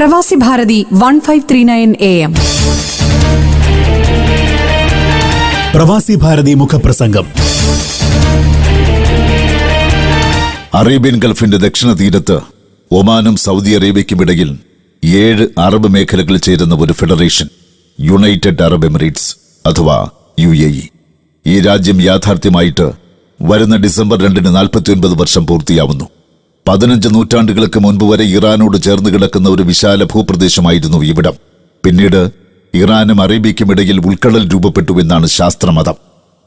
Pravasi Bharathi one five three nine A M. Pravasi Bharathi മുഖപ്രസംഗം. Arabian ഗൾഫിന്റെ ദക്ഷിണ തീരത്ത് ഒമാനും Saudi അറേബ്യയ്ക്കുമിടയിൽ ഏഴ് അറബ് മേഖലകൾ ചേരുന്ന ഒരു ഫെഡറേഷൻ യുണൈറ്റഡ് അറബ് എമിറേറ്റ്സ് അഥവാ യു എ ഇ. ഈ രാജ്യം യാഥാർത്ഥ്യമായിട്ട് വരുന്ന ഡിസംബർ രണ്ടിന് നാൽപ്പത്തിയൊൻപത് വർഷം പൂർത്തിയാവുന്നു. പതിനഞ്ച് നൂറ്റാണ്ടുകൾക്ക് മുൻപ് വരെ ഇറാനോട് ചേർന്ന് കിടക്കുന്ന ഒരു വിശാല ഭൂപ്രദേശമായിരുന്നു ഇവിടം. പിന്നീട് ഇറാനും അറേബ്യയ്ക്കുമിടയിൽ ഉൾക്കടൽ രൂപപ്പെട്ടുവെന്നാണ് ശാസ്ത്രമതം.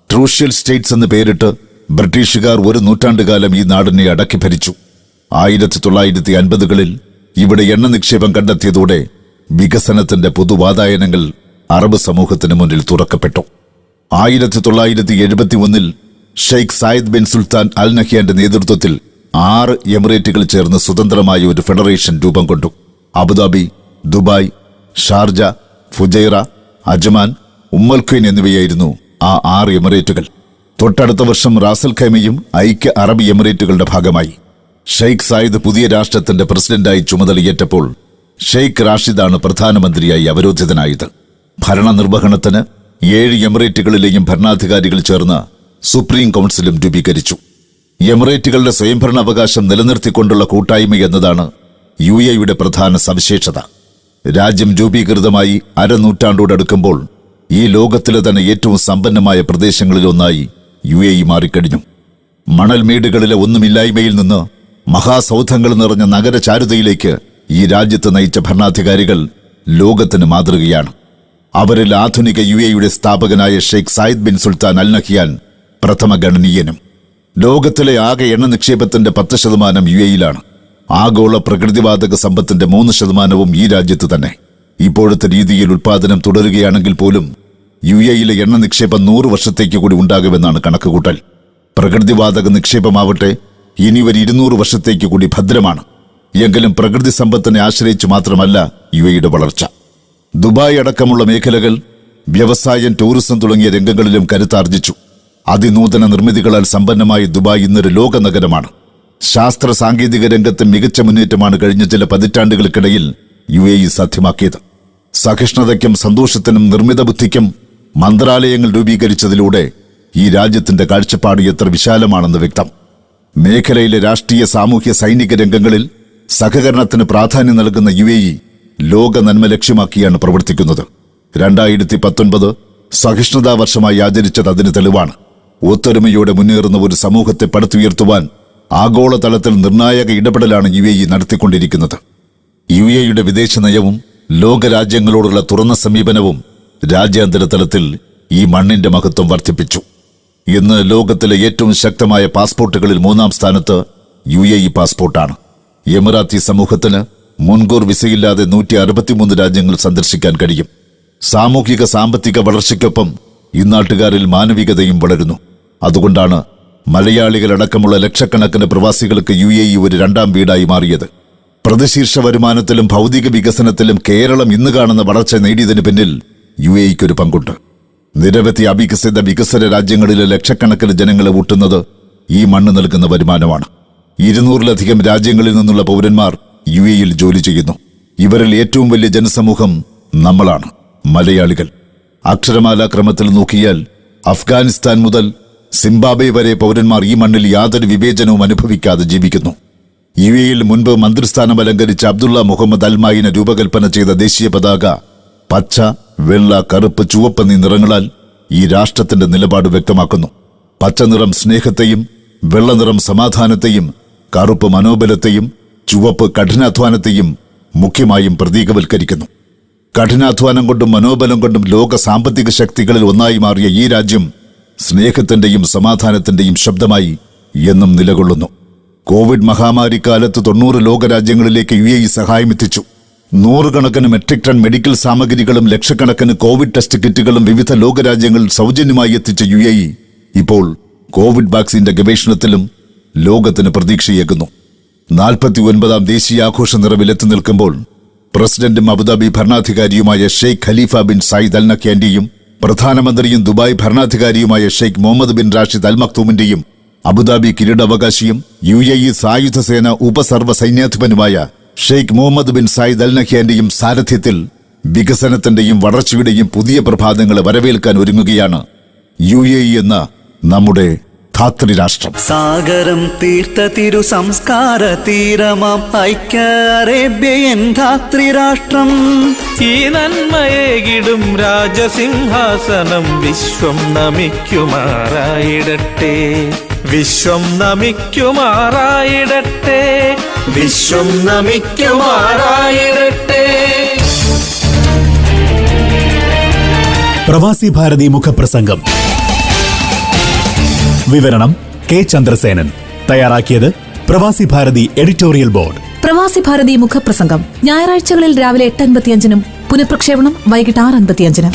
ട്രൂഷ്യൽ സ്റ്റേറ്റ്സ് എന്ന് പേരിട്ട് ബ്രിട്ടീഷുകാർ ഒരു നൂറ്റാണ്ടുകാലം ഈ നാടിനെ അടക്കി ഭരിച്ചു. ആയിരത്തി തൊള്ളായിരത്തി അൻപതുകളിൽ ഇവിടെ എണ്ണ നിക്ഷേപം കണ്ടെത്തിയതോടെ വികസനത്തിന്റെ പുതുവാതായനങ്ങൾ അറബ് സമൂഹത്തിന് മുന്നിൽ തുറക്കപ്പെട്ടു. ആയിരത്തി തൊള്ളായിരത്തി എഴുപത്തി ഒന്നിൽ Sheikh Zayed bin Sultan Al നഹിയാന്റെ നേതൃത്വത്തിൽ ആറ് എമിറേറ്റുകൾ ചേർന്ന് സ്വതന്ത്രമായ ഒരു ഫെഡറേഷൻ രൂപം കൊണ്ടു. Abu Dhabi Dubai Sharjah Fujairah Ajman Umm Al Quwain എന്നിവയായിരുന്നു ആ ആറ് എമിറേറ്റുകൾ. തൊട്ടടുത്ത വർഷം റാസൽ ഖൈമയും ഐക്യ അറബ് എമിറേറ്റുകളുടെ ഭാഗമായി. ഷെയ്ഖ് സായിദ് പുതിയ രാഷ്ട്രത്തിന്റെ പ്രസിഡന്റായി ചുമതലയേറ്റപ്പോൾ ഷെയ്ഖ് റാഷിദാണ് പ്രധാനമന്ത്രിയായി അവരോധിതനായത്. ഭരണനിർവഹണത്തിന് ഏഴ് എമിറേറ്റുകളിലെയും ഭരണാധികാരികൾ ചേർന്ന് സുപ്രീം കൗൺസിലും രൂപീകരിച്ചു. എമിറേറ്റുകളുടെ സ്വയംഭരണാവകാശം നിലനിർത്തിക്കൊണ്ടുള്ള കൂട്ടായ്മ എന്നതാണ് യു എയുടെ പ്രധാന സവിശേഷത. രാജ്യം രൂപീകൃതമായി അരനൂറ്റാണ്ടോടടുക്കുമ്പോൾ ഈ ലോകത്തിലെ തന്നെ ഏറ്റവും സമ്പന്നമായ പ്രദേശങ്ങളിലൊന്നായി യു എ മാറിക്കഴിഞ്ഞു. മണൽമേടുകളിലെ ഒന്നുമില്ലായ്മയിൽ നിന്ന് മഹാസൗധങ്ങൾ നിറഞ്ഞ നഗര ചാരുതയിലേക്ക് ഈ രാജ്യത്ത് നയിച്ച ഭരണാധികാരികൾ ലോകത്തിന് മാതൃകയാണ്. അവരിൽ ആധുനിക യു എയുടെ സ്ഥാപകനായ Sheikh Zayed bin Sultan Al Nahyan പ്രഥമ ഗണനീയനും. ലോകത്തിലെ ആകെ എണ്ണ നിക്ഷേപത്തിന്റെ പത്ത് ശതമാനം യു എയിലാണ്. ആഗോള പ്രകൃതിവാതക സമ്പത്തിന്റെ മൂന്ന് ശതമാനവും ഈ രാജ്യത്ത് തന്നെ. ഇപ്പോഴത്തെ രീതിയിൽ ഉൽപാദനം തുടരുകയാണെങ്കിൽ പോലും യു എയിലെ എണ്ണ നിക്ഷേപം നൂറ് വർഷത്തേക്ക് കൂടി ഉണ്ടാകുമെന്നാണ് കണക്കുകൂട്ടൽ. പ്രകൃതിവാതക നിക്ഷേപമാവട്ടെ ഇനി ഒരു ഇരുന്നൂറ് വർഷത്തേക്ക് കൂടി ഭദ്രമാണ്. എങ്കിലും പ്രകൃതി സമ്പത്തിനെ ആശ്രയിച്ച് മാത്രമല്ല യു എയുടെ വളർച്ച. ദുബായ് അടക്കമുള്ള മേഖലകൾ വ്യവസായം ടൂറിസം തുടങ്ങിയ രംഗങ്ങളിലും കരുത്താർജിച്ചു. അതിനൂതന നിർമ്മിതികളാൽ സമ്പന്നമായ ദുബായ് ഇന്നൊരു ലോക നഗരമാണ് ശാസ്ത്ര സാങ്കേതിക രംഗത്ത് മികച്ച മുന്നേറ്റമാണ് കഴിഞ്ഞ ചില പതിറ്റാണ്ടുകൾക്കിടയിൽ യു എ ഇ സാധ്യമാക്കിയത്. സഹിഷ്ണുതയ്ക്കും സന്തോഷത്തിനും നിർമ്മിത ബുദ്ധിക്കും മന്ത്രാലയങ്ങൾ രൂപീകരിച്ചതിലൂടെ ഈ രാജ്യത്തിന്റെ കാഴ്ചപ്പാട് എത്ര വിശാലമാണെന്ന് വ്യക്തം. മേഖലയിലെ രാഷ്ട്രീയ സാമൂഹ്യ സൈനിക രംഗങ്ങളിൽ സഹകരണത്തിന് പ്രാധാന്യം നൽകുന്ന യു എ ഇ ലോക നന്മ ലക്ഷ്യമാക്കിയാണ് പ്രവർത്തിക്കുന്നത്. രണ്ടായിരത്തി പത്തൊൻപത് സഹിഷ്ണുതാ വർഷമായി ആചരിച്ചത് അതിന് തെളിവാണ്. ഒത്തൊരുമയോടെ മുന്നേറുന്ന ഒരു സമൂഹത്തെ പടുത്തുയർത്തുവാൻ ആഗോളതലത്തിൽ നിർണായക ഇടപെടലാണ് യു എ ഇ നടത്തിക്കൊണ്ടിരിക്കുന്നത്. യു എയുടെ വിദേശ നയവും ലോകരാജ്യങ്ങളോടുള്ള തുറന്ന സമീപനവും രാജ്യാന്തര തലത്തിൽ ഈ മണ്ണിന്റെ മഹത്വം വർദ്ധിപ്പിച്ചു. ഇന്ന് ലോകത്തിലെ ഏറ്റവും ശക്തമായ പാസ്പോർട്ടുകളിൽ മൂന്നാം സ്ഥാനത്ത് യു എ ഇ പാസ്പോർട്ടാണ്. എമിറാത്തി സമൂഹത്തിന് മുൻകൂർ വിസയില്ലാതെ നൂറ്റി അറുപത്തിമൂന്ന് രാജ്യങ്ങൾ സന്ദർശിക്കാൻ കഴിയും. സാമൂഹിക സാമ്പത്തിക വളർച്ചയ്ക്കൊപ്പം ഇന്നാട്ടുകാരിൽ മാനവികതയും വളരുന്നു. അതുകൊണ്ടാണ് മലയാളികളടക്കമുള്ള ലക്ഷക്കണക്കിന് പ്രവാസികൾക്ക് യു എ ഇ ഒരു രണ്ടാം വീടായി മാറിയത്. പ്രതിശീർഷ വരുമാനത്തിലും ഭൗതിക വികസനത്തിലും കേരളം ഇന്ന് കാണുന്ന വളർച്ച നേടിയതിന് പിന്നിൽ യു എ ഇക്കൊരു പങ്കുണ്ട്. നിരവധി അവികസിത വികസന രാജ്യങ്ങളിലെ ലക്ഷക്കണക്കിന് ജനങ്ങളെ ഊട്ടുന്നത് ഈ മണ്ണ് നൽകുന്ന വരുമാനമാണ്. ഇരുന്നൂറിലധികം രാജ്യങ്ങളിൽ നിന്നുള്ള പൗരന്മാർ യു എയിൽ ജോലി ചെയ്യുന്നു. ഇവരിൽ ഏറ്റവും വലിയ ജനസമൂഹം നമ്മളാണ് മലയാളികൾ. അക്ഷരമാലാക്രമത്തിൽ നോക്കിയാൽ അഫ്ഗാനിസ്ഥാൻ മുതൽ സിംബാബ്വെ വരെ പൗരന്മാർ ഈ മണ്ണിൽ യാതൊരു വിവേചനവും അനുഭവിക്കാതെ ജീവിക്കുന്നു. യു എയിൽ മുൻപ് മന്ത്രിസ്ഥാനം അലങ്കരിച്ച അബ്ദുള്ള മുഹമ്മദ് അൽമായിനെ രൂപകൽപ്പന ചെയ്ത ദേശീയ പതാക പച്ച വെള്ള കറുപ്പ് ചുവപ്പ് എന്നീ നിറങ്ങളാൽ ഈ രാഷ്ട്രത്തിന്റെ നിലപാട് വ്യക്തമാക്കുന്നു. പച്ച നിറം സ്നേഹത്തെയും വെള്ള നിറം സമാധാനത്തെയും കറുപ്പ് മനോബലത്തെയും ചുവപ്പ് കഠിനാധ്വാനത്തെയും മുഖ്യമായും പ്രതീകവൽക്കരിക്കുന്നു. കഠിനാധ്വാനം കൊണ്ടും മനോബലം കൊണ്ടും ലോക സാമ്പത്തിക ശക്തികളിൽ ഒന്നായി മാറിയ ഈ രാജ്യം സ്നേഹത്തിന്റെയും സമാധാനത്തിന്റെയും ശബ്ദമായി എന്നും നിലകൊള്ളുന്നു. കോവിഡ് മഹാമാരി കാലത്ത് തൊണ്ണൂറ് ലോകരാജ്യങ്ങളിലേക്ക് യു എ ഇ സഹായം എത്തിച്ചു. നൂറുകണക്കിന് മെട്രിക് ടൺ മെഡിക്കൽ സാമഗ്രികളും ലക്ഷക്കണക്കിന് കോവിഡ് ടെസ്റ്റ് കിറ്റുകളും വിവിധ ലോകരാജ്യങ്ങളിൽ സൗജന്യമായി എത്തിച്ച യു എ ഇപ്പോൾ കോവിഡ് വാക്സിന്റെ ഗവേഷണത്തിലും ലോകത്തിന് പ്രതീക്ഷയേകുന്നു. നാൽപ്പത്തി ഒൻപതാം ദേശീയാഘോഷ നിറവിലെത്തി നിൽക്കുമ്പോൾ പ്രസിഡന്റും Abu Dhabi ഭരണാധികാരിയുമായ Sheikh Khalifa bin Zayed Al നഖ്യാന്റെയും പ്രധാനമന്ത്രിയും Dubai ഭരണാധികാരിയുമായ Sheikh Mohammed bin Rashid Al മക്തൂമിന്റെയും Abu Dhabi കിരീടാവകാശിയും യു എ ഇ സായുധ സേന ഉപസർവ സൈന്യാധിപനുമായ Sheikh Mohammed bin Zayed Al നഹ്യാന്റെയും സാരഥ്യത്തിൽ വികസനത്തിന്റെയും വളർച്ചയുടെയും പുതിയ പ്രഭാതങ്ങളെ വരവേൽക്കാൻ ഒരുങ്ങുകയാണ് യു എ ഇ എന്ന നമ്മുടെ ധാത്രി രാഷ്ട്രം. സാഗരം തീർത്ത തിരു സംസ്കാര തീരമാം ഐക്യ അറേബ്യൻ ധാത്രിരാഷ്ട്രം ഈ നന്മയേകിടും രാജസിംഹാസനം വിശ്വം നമിക്കുമാറായിടട്ടെ. വിശ്വം നമിക്കുമാറായിടട്ടെ. വിശ്വം നമിക്കുമാറായിടട്ടെ. പ്രവാസി ഭാരതി മുഖപ്രസംഗം. വിവരണം കെ ചന്ദ്രസേനൻ. തയ്യാറാക്കിയത് പ്രവാസി ഭാരതി എഡിറ്റോറിയൽ ബോർഡ്. പ്രവാസി ഭാരതി മുഖപ്രസംഗം. ഞായറാഴ്ചകളിൽ രാവിലെ എട്ട് അൻപത്തിയഞ്ചിനും പുനഃപ്രക്ഷേപണം വൈകിട്ട് ആറ് അൻപത്തിയഞ്ചിനും.